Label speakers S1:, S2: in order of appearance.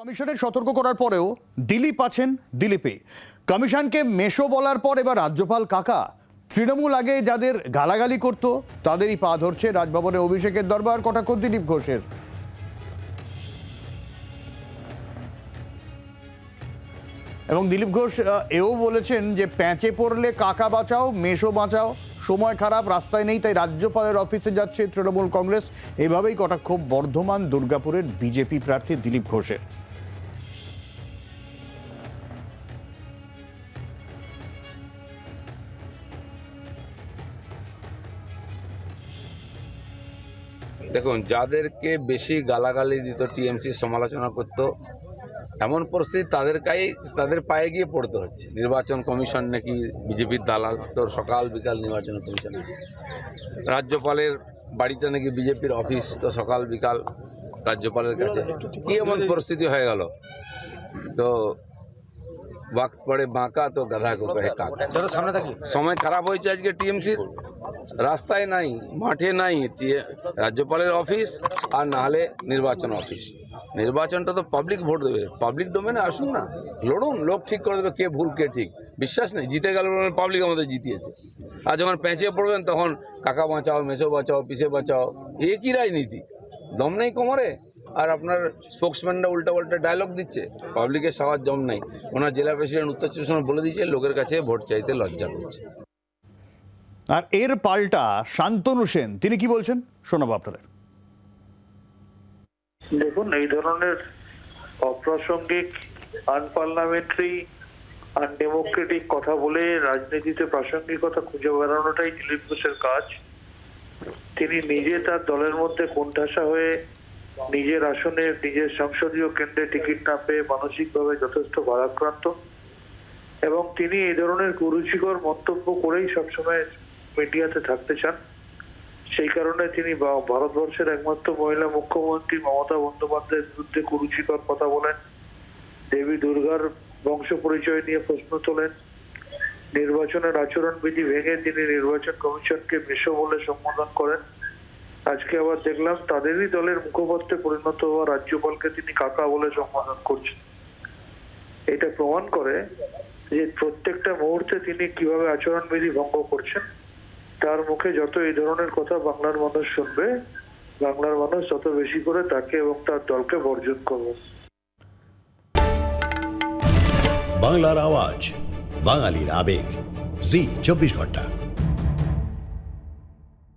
S1: কমিশনের সতর্ক করার পরেও দিলীপ আছেন দিলীপে। কমিশনকে মেশো বলার পর এবার রাজ্যপাল কাকা। তৃণমূল আগে যাদের গালাগালি করত, তাদেরই পা ধরছে রাজভবনে অভিষেকের দরবার কটাক্ষ দিলীপ ঘোষের। এবং দিলীপ ঘোষ এও বলেছেন যে প্যাঁচে পড়লে কাকা বাঁচাও মেশো বাঁচাও। সময় খারাপ, রাস্তায় নেই, তাই রাজ্যপালের অফিসে যাচ্ছে তৃণমূল কংগ্রেস। এভাবেই কটাক্ষ বর্ধমান, দুর্গাপুরের বিজেপি প্রার্থী দিলীপ ঘোষের।
S2: দেখুন যাদেরকে বেশি গালাগালি দিত টিএমসি সমালোচনা করত এমন পরিস্থিতি তাদের তাদেরকেই তাদের পায়ে গিয়ে পড়তে হচ্ছে। নির্বাচন কমিশন নাকি বিজেপির দালাল তোর সকাল বিকাল নির্বাচন কমিশন। রাজ্যপালের বাড়িটা নাকি বিজেপির অফিস তো সকাল বিকাল রাজ্যপালের কাছে। কি এমন পরিস্থিতি হয়ে গেল? তো ওয়াক্ত পড়ে বাঁকা তো গাধা কো কহে কাকা সময় খারাপ হয়েছে আজকে টিএমসির? রাস্তায় নাই, মাঠে নাই রাজ্যপালের অফিস আর না হলে নির্বাচন অফিস। নির্বাচনটা তো পাবলিক ভোট দেবে। পাবলিক ডোমেনে আসুন না। লড়ুন, লোক ঠিক করে দেবে কে ভুল, কে ঠিক। বিশ্বাস নেই, জিতে গেল পাবলিক আমাদের জিতিয়েছে। আর যখন পেঁচিয়ে পড়বেন তখন কাকা বাঁচাও, মেসো বাঁচাও, পিসে বাঁচাও এ কি রাজনীতি। দম নেই কোমরে। আর আপনার স্পোক্সম্যানরা উল্টা পাল্টা ডায়লগ দিচ্ছে পাবলিকের সাওয়ার জম নেই। ওনার জেলা প্রেসিডেন্ট উত্তর চব্বিশ বলে দিয়েছে, লোকের কাছে ভোট চাইতে লজ্জা করছে।
S1: আর এর পাল্টা শান্তনু সেন, তিনি কি বলছেন? শোনাবো আপনাদের।
S3: দেখুন, এই ধরনের অপ্রাসঙ্গিক আনপার্লামেন্টারি আনডেমোক্রেটিক কথা বলে রাজনীতিতে প্রাসঙ্গিকতা খুঁজে বেড়ানোটাই দিলীপ ঘোষের কাজ। তিনি নিজে তার দলের মধ্যে কোণঠাসা হয়ে নিজের আসনে নিজের সংসদীয় কেন্দ্রে টিকিট না পেয়ে মানসিকভাবে যথেষ্ট ভারাক্রান্ত। এবং তিনি এই ধরনের কুরুচিকর মন্তব্য করেই সবসময় মিডিয়াতে থাকতে চান। সেই কারণে তিনি ভারতবর্ষের একমাত্র মহিলা মুখ্যমন্ত্রী মমতা বন্দ্যোপাধ্যায়ের বিরুদ্ধে কুরুচিকর কথা বলেন। দেবী দুর্গার বংশ পরিচয় নিয়ে প্রশ্ন তোলেন। নির্বাচনের আচরণবিধি ভেঙে তিনি নির্বাচন কমিশনকে মেশো বলে সম্বোধন করেন। আজকে আবার দেখলাম তাদেরই দলের মুখপত্রে পরিণত হওয়া রাজ্যপালকে তিনি কাকা বলে সম্বোধন করছেন। এটা প্রমাণ করে যে প্রত্যেকটা মুহূর্তে তিনি কীভাবে আচরণবিধি ভঙ্গ করছেন তার মুখে যত এই ধরনের কথা বাংলার মানুষ শুনবে, বাংলার মানুষ তত বেশি করে তাকে এবং তার দলকে বর্জন করবে।
S4: বাংলার আওয়াজ, বাঙালির আবেগ। জি, চব্বিশ ঘণ্টা।